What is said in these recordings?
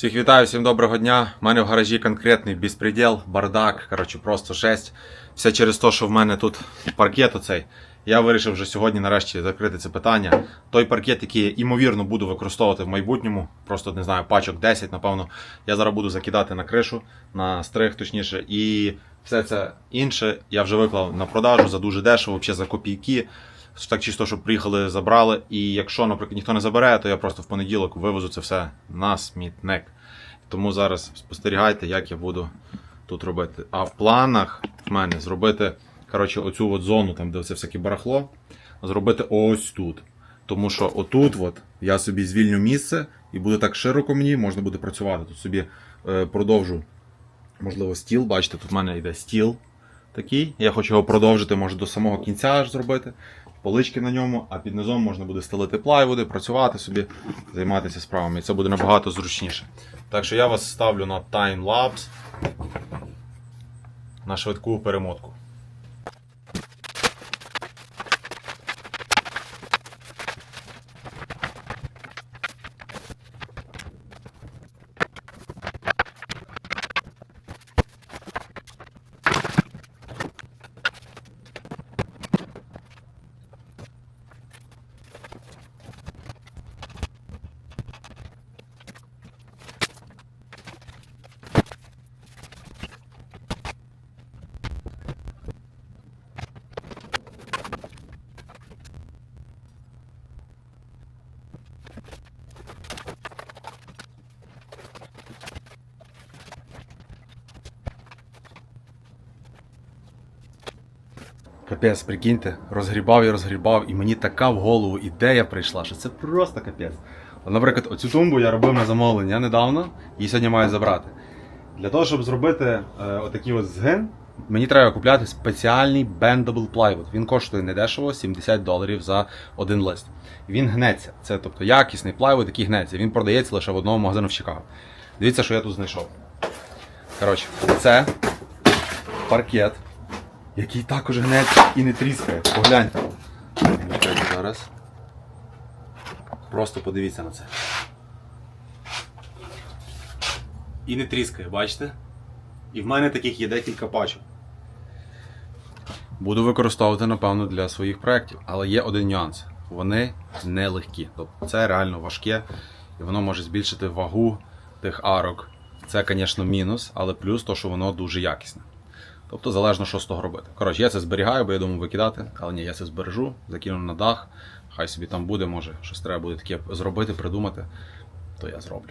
Всіх вітаю, всім доброго дня. У мене в гаражі конкретний безпреділ, бардак, коротше, просто жесть. Все через те, що в мене тут паркет оцей. Я вирішив вже сьогодні нарешті закрити це питання. Той паркет, який я імовірно буду використовувати в майбутньому, просто не знаю, пачок 10, напевно, я зараз буду закидати на кришу, на стриг, точніше, і все це інше я вже виклав на продажу за дуже дешево, взагалі за копійки. Так чисто, щоб приїхали, забрали. І якщо, наприклад, ніхто не забере, то я просто в понеділок вивезу це все на смітник. Тому зараз спостерігайте, як я буду тут робити. А в планах в мене зробити коротше, оцю от зону, там, де все всяке барахло, зробити ось тут. Тому що отут от я собі звільню місце і буде так широко мені, можна буде працювати. Тут собі е, продовжу, можливо, стіл. Бачите, тут в мене йде стіл такий. Я хочу його продовжити, може до самого кінця аж зробити. Полички на ньому, а під низом можна буде стелити плайвуди, працювати собі, займатися справами. І це буде набагато зручніше. Так що я вас ставлю на таймлапс на швидку перемотку. Капець, прикиньте, розгрібав і розгрібав, і мені така в голову ідея прийшла, що це просто капець. Наприклад, оцю тумбу я робив на замовлення недавно, її сьогодні маю забрати. Для того, щоб зробити е, отакий от згин, мені треба купляти спеціальний bendable plywood. Він коштує недешево, 70 доларів за один лист. Він гнеться. Це тобто якісний плайвуд, який гнеться. Він продається лише в одному магазину в Чикаго. Дивіться, що я тут знайшов. Коротше, це паркет який також гнеться і не тріскає. Погляньте. Зараз. Просто подивіться на це. І не тріскає, бачите? І в мене таких є декілька пачок. Буду використовувати, напевно, для своїх проєктів, але є один нюанс. Вони не легкі. Тобто це реально важке, і воно може збільшити вагу тих арок. Це, звісно, мінус, але плюс то, що воно дуже якісне. Тобто залежно, що з того робити. Коротше, я це зберігаю, бо я думаю викидати, але ні, я це збережу, закину на дах, хай собі там буде, може щось треба буде таке зробити, придумати, то я зроблю.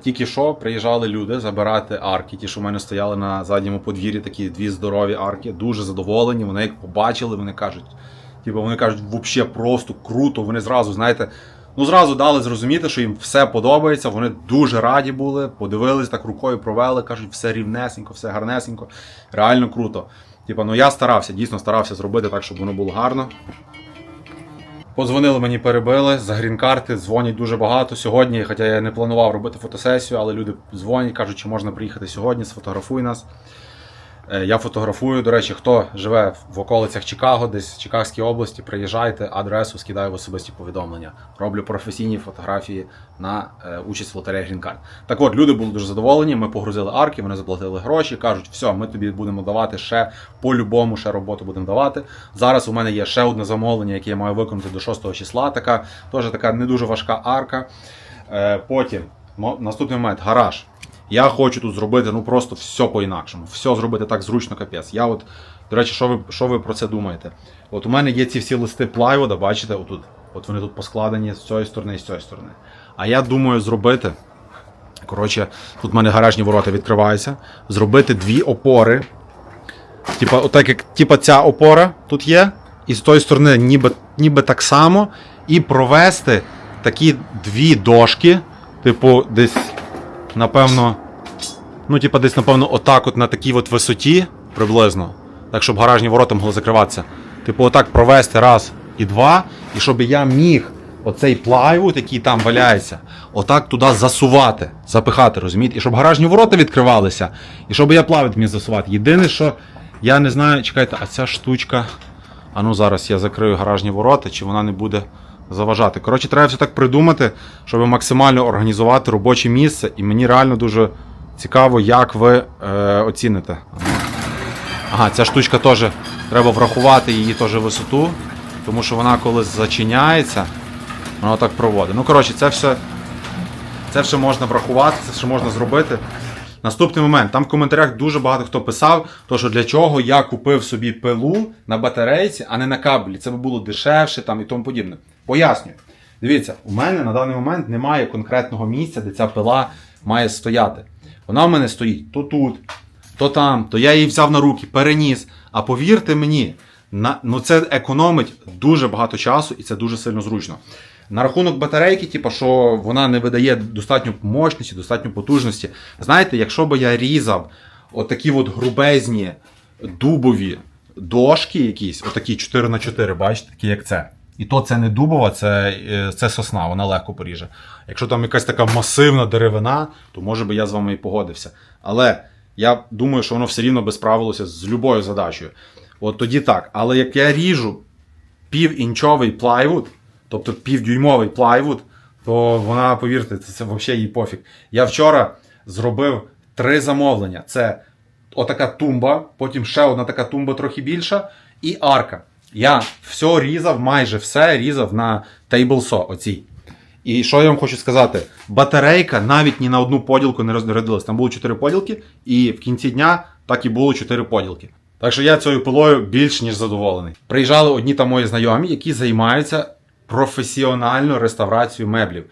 Тільки що приїжджали люди забирати арки, ті, що в мене стояли на задньому подвір'ї, такі дві здорові арки, дуже задоволені. Вони як побачили, вони кажуть, типу, вони кажуть, взагалі просто круто. Вони зразу, знаєте, ну зразу дали зрозуміти, що їм все подобається. Вони дуже раді були, подивились, так рукою провели, кажуть, все рівнесенько, все гарнесенько. Реально круто. Типа, ну я старався, дійсно старався зробити так, щоб воно було гарно. Подзвонили мені, перебили за грін-карти, дзвонять дуже багато сьогодні. Хоча я не планував робити фотосесію, але люди дзвонять, кажуть, чи можна приїхати сьогодні, сфотографуй нас. Е, Я фотографую. До речі, хто живе в околицях Чикаго, десь в Чикагській області, приїжджайте, адресу скидаю в особисті повідомлення. Роблю професійні фотографії на е, участь в лотереї Green Так от, люди були дуже задоволені. Ми погрузили арки, вони заплатили гроші. кажуть, все, ми тобі будемо давати ще по-любому, ще роботу будемо давати. Зараз у мене є ще одне замовлення, яке я маю виконати до 6 числа. Така теж така не дуже важка арка. Е, потім наступний момент гараж. Я хочу тут зробити ну просто все по-інакшому. Все зробити так зручно, капець. Я от, до речі, що ви, що ви про це думаєте? От у мене є ці всі листи плайвода, бачите, отут. От вони тут поскладені з цієї сторони і з цієї сторони. А я думаю зробити. Коротше, тут в мене гаражні ворота відкриваються. Зробити дві опори. Типа, отак як типа ця опора тут є, і з тої сторони ніби, ніби так само. І провести такі дві дошки, типу, десь, напевно, ну, типа, десь, напевно, отак, от на такій от висоті приблизно. Так, щоб гаражні ворота могли закриватися. Типу, отак провести раз і два, і щоб я міг оцей плайвуд, який там валяється, отак туди засувати, запихати, розумієте? І щоб гаражні ворота відкривалися, і щоб я плавід міг засувати. Єдине, що я не знаю, чекайте, а ця штучка. А ну зараз я закрию гаражні ворота, чи вона не буде заважати. Коротше, треба все так придумати, щоб максимально організувати робоче місце, і мені реально дуже цікаво, як ви е, оціните. Ага, ця штучка теж треба врахувати її теж висоту, тому що вона коли зачиняється, вона так проводить. Ну, коротше, це все, це все можна врахувати, це все можна зробити. Наступний момент. Там в коментарях дуже багато хто писав, то що для чого я купив собі пилу на батарейці, а не на кабелі. Це би було дешевше там і тому подібне. Пояснюю. Дивіться, у мене на даний момент немає конкретного місця, де ця пила має стояти. Вона в мене стоїть то тут, то там, то я її взяв на руки, переніс. А повірте мені, на, ну це економить дуже багато часу і це дуже сильно зручно. На рахунок батарейки, типу, що вона не видає достатньо мощності, достатньо потужності. Знаєте, якщо би я різав отакі от грубезні дубові дошки, якісь, отакі 4 на 4 бачите, такі як це. І то це не дубова, це, е, це сосна, вона легко поріже. Якщо там якась така масивна деревина, то може би я з вами і погодився. Але я думаю, що воно все рівно би справилося з любою задачею. От тоді так. Але як я ріжу півінчовий плайвуд, тобто півдюймовий плайвуд, то вона, повірте, це, це взагалі їй пофіг. Я вчора зробив три замовлення: це отака тумба, потім ще одна така тумба трохи більша, і арка. Я все різав, майже все різав на тейблсо оцій. І що я вам хочу сказати? Батарейка навіть ні на одну поділку не розрядилась. Там було 4 поділки, і в кінці дня так і було 4 поділки. Так що я цією пилою більш ніж задоволений. Приїжджали одні там мої знайомі, які займаються професіонально реставрацією меблів.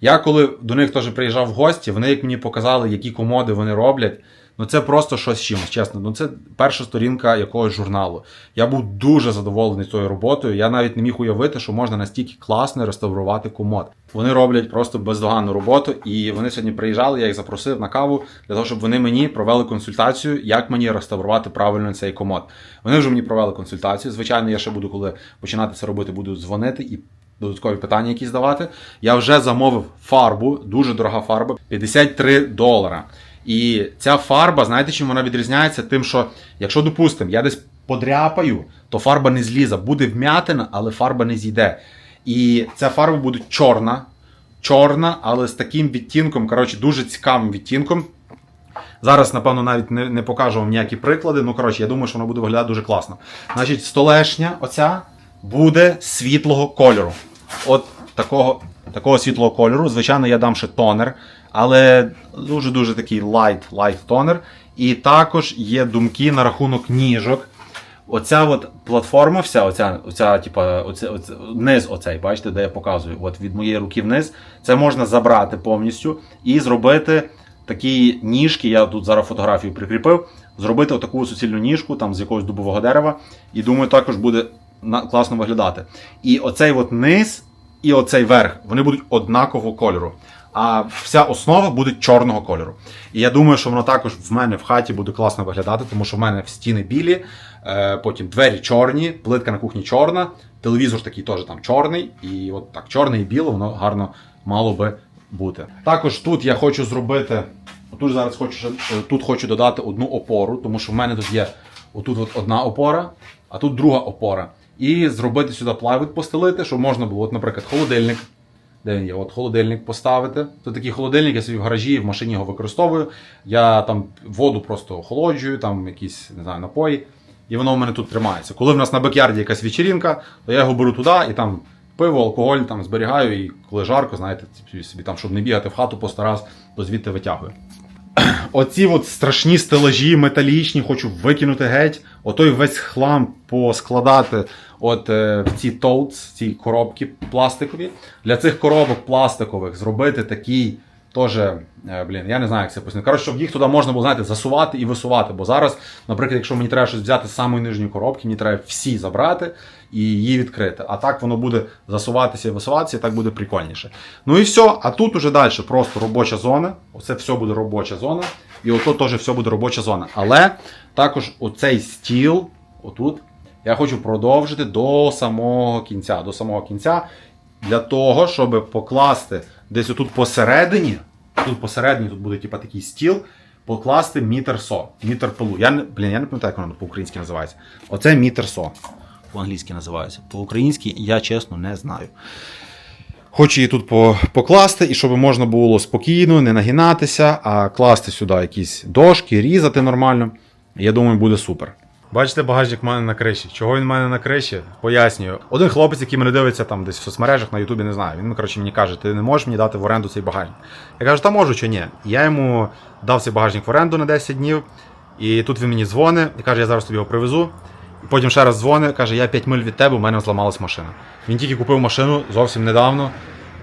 Я коли до них теж приїжджав в гості, вони як мені показали, які комоди вони роблять. Ну це просто щось з чимось, чесно. Ну це перша сторінка якогось журналу. Я був дуже задоволений цією роботою. Я навіть не міг уявити, що можна настільки класно реставрувати комод. Вони роблять просто бездоганну роботу, і вони сьогодні приїжджали. Я їх запросив на каву для того, щоб вони мені провели консультацію, як мені реставрувати правильно цей комод. Вони вже мені провели консультацію. Звичайно, я ще буду, коли починати це робити, буду дзвонити і додаткові питання якісь давати. Я вже замовив фарбу, дуже дорога фарба, 53 долара. І ця фарба, знаєте, чим вона відрізняється? Тим, що якщо, допустимо, я десь подряпаю, то фарба не злізе. Буде вмятина, але фарба не зійде. І ця фарба буде чорна, чорна, але з таким відтінком, коротше, дуже цікавим відтінком. Зараз, напевно, навіть не, не покажу вам ніякі приклади. Ну, коротше, я думаю, що воно буде виглядати дуже класно. Значить, столешня оця буде світлого кольору. От такого, такого світлого кольору. Звичайно, я дам ще тонер, але дуже-дуже такий light, light тонер. І також є думки на рахунок ніжок. Оця от платформа, вся, оця, оця, типа, оце, оце, низ оцей, бачите, де я показую, от від моєї руки вниз, це можна забрати повністю і зробити такі ніжки. Я тут зараз фотографію прикріпив. Зробити отаку суцільну ніжку там з якогось дубового дерева. І думаю, також буде класно виглядати. І оцей от низ і оцей верх, вони будуть однакового кольору. А вся основа буде чорного кольору. І я думаю, що воно також в мене в хаті буде класно виглядати, тому що в мене стіни білі, е, потім двері чорні, плитка на кухні чорна, телевізор такий теж там чорний, і от так чорне і біле, воно гарно мало би бути. Також тут я хочу зробити. Тут зараз хочу е, тут хочу додати одну опору, тому що в мене тут є отут от одна опора, а тут друга опора. І зробити сюди плайвуд постелити, щоб можна було, от, наприклад, холодильник. Де він є? От холодильник поставити. Це такий холодильник, я собі в гаражі, в машині його використовую. Я там воду просто охолоджую, там якісь не знаю, напої, і воно в мене тут тримається. Коли в нас на бекярді якась вечірінка, то я його беру туди і там пиво, алкоголь там зберігаю, і коли жарко, знаєте, собі- там, щоб не бігати в хату по сто раз, то звідти витягую. Оці от страшні стелажі металічні, хочу викинути геть. Отой весь хлам поскладати от е, в ці толц, ці коробки пластикові. Для цих коробок пластикових зробити такий теж, е, блін, я не знаю, як це пояснити. Коротше, щоб їх туди можна було, знаєте, засувати і висувати. Бо зараз, наприклад, якщо мені треба щось взяти з самої нижньої коробки, мені треба всі забрати і її відкрити. А так воно буде засуватися і висуватися, і так буде прикольніше. Ну і все. А тут уже далі просто робоча зона. Оце все буде робоча зона. І ото теж все буде робоча зона. Але також оцей стіл, отут, я хочу продовжити до самого кінця. До самого кінця. Для того, щоб покласти десь отут посередині, тут посередині тут буде типа такий стіл, покласти мітр со, мітр пилу. Я не, блін, я не пам'ятаю, як воно по-українськи називається. Оце мітр со. По-англійськи називається. По-українськи я чесно не знаю. Хочу її тут покласти, і щоб можна було спокійно, не нагинатися, а класти сюди якісь дошки, різати нормально. Я думаю, буде супер. Бачите, багажник в мене на криші. Чого він в мене на криші? Пояснюю. Один хлопець, який мене дивиться там десь в соцмережах на Ютубі, не знаю. Він коротше, мені каже, ти не можеш мені дати в оренду цей багажник. Я кажу, та можу чи ні. Я йому дав цей багажник в оренду на 10 днів. І тут він мені дзвонить і каже, я зараз тобі його привезу. І потім ще раз дзвонить, каже, я 5 миль від тебе, у мене зламалась машина. Він тільки купив машину зовсім недавно.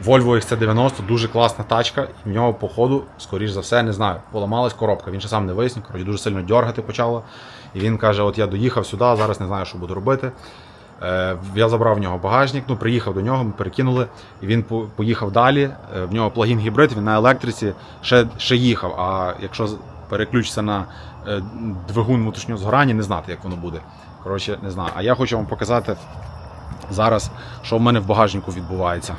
Volvo XC90, дуже класна тачка, і в нього, походу, скоріш за все, не знаю, поламалась коробка. Він ще сам не вияснив, коротше, дуже сильно дергати почало. І він каже: От я доїхав сюди, зараз не знаю, що буду робити. Е, я забрав в нього багажник, ну приїхав до нього, ми перекинули, і він поїхав далі. Е, в нього плагін гібрид, він на електриці ще, ще їхав. А якщо переключиться на е, двигун внутрішнього згорання, не знати, як воно буде. Коротше, не знаю. А я хочу вам показати зараз, що в мене в багажнику відбувається.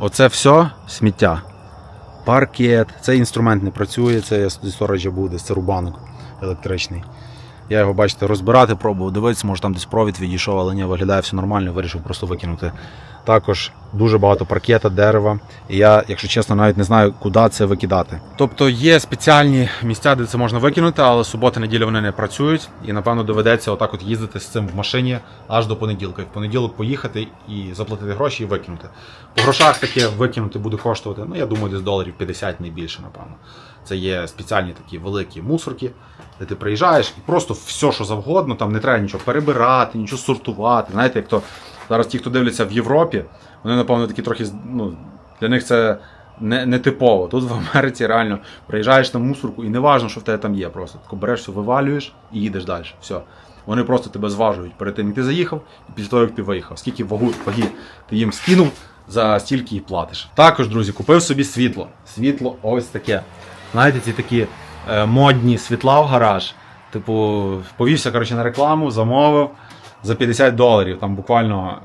Оце все сміття. Паркет, цей інструмент не працює, це стоrageа буде, це рубанок електричний. Я його, бачите, розбирати пробував, дивитися, може там десь провід відійшов, але ні, виглядає все нормально, вирішив просто викинути. Також дуже багато паркета, дерева. І я, якщо чесно, навіть не знаю, куди це викидати. Тобто є спеціальні місця, де це можна викинути, але субота, неділя вони не працюють. І напевно доведеться отак от їздити з цим в машині аж до понеділка. І в понеділок поїхати і заплатити гроші і викинути. По грошах таке викинути буде коштувати, ну я думаю, десь доларів 50 не більше, напевно. Це є спеціальні такі великі мусорки, де ти приїжджаєш і просто все, що завгодно, там не треба нічого перебирати, нічого сортувати. Знаєте, як то зараз ті, хто дивляться в Європі, вони, напевно, такі трохи ну, для них це не, не типово. Тут в Америці реально приїжджаєш на мусорку і не важно, що в тебе там є. Просто тако береш все, вивалюєш і їдеш далі. Все. Вони просто тебе зважують перед тим, як ти заїхав, і після того, як ти виїхав. Скільки вагу, ваги ти їм скинув, за стільки і платиш. Також, друзі, купив собі світло. Світло ось таке. Знаєте, ці такі е, модні світла в гараж. Типу, повівся коротше, на рекламу, замовив за 50 доларів. Там буквально,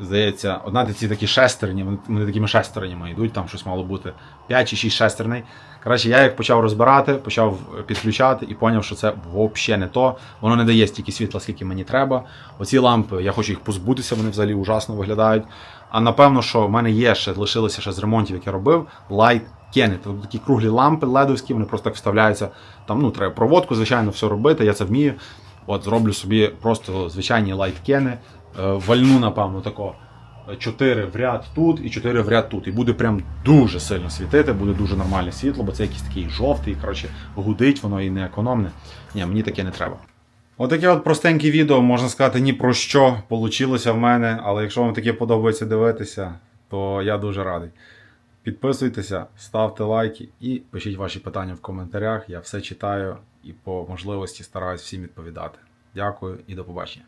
здається, одна ці такі шестерні, вони, такими шестернями йдуть, там щось мало бути 5 чи 6 шестерней. Коротше, я їх почав розбирати, почав підключати і зрозумів, що це взагалі не то. Воно не дає стільки світла, скільки мені треба. Оці лампи, я хочу їх позбутися, вони взагалі ужасно виглядають. А напевно, що в мене є ще, лишилося ще з ремонтів, які я робив, Light Kennedy. Тобто такі круглі лампи ледовські, вони просто так вставляються. Там ну, треба проводку, звичайно, все робити, я це вмію. От зроблю собі просто звичайні лайткени, вальну, напевно, тако 4 в ряд тут і 4 в ряд тут. І буде прям дуже сильно світити, буде дуже нормальне світло, бо це якийсь такий жовтий, коротше, гудить, воно і не економне. Ні, мені таке не треба. Отаке от простеньке відео, можна сказати, ні про що получилося в мене, але якщо вам таке подобається дивитися, то я дуже радий. Підписуйтеся, ставте лайки і пишіть ваші питання в коментарях. Я все читаю і по можливості стараюсь всім відповідати. Дякую і до побачення.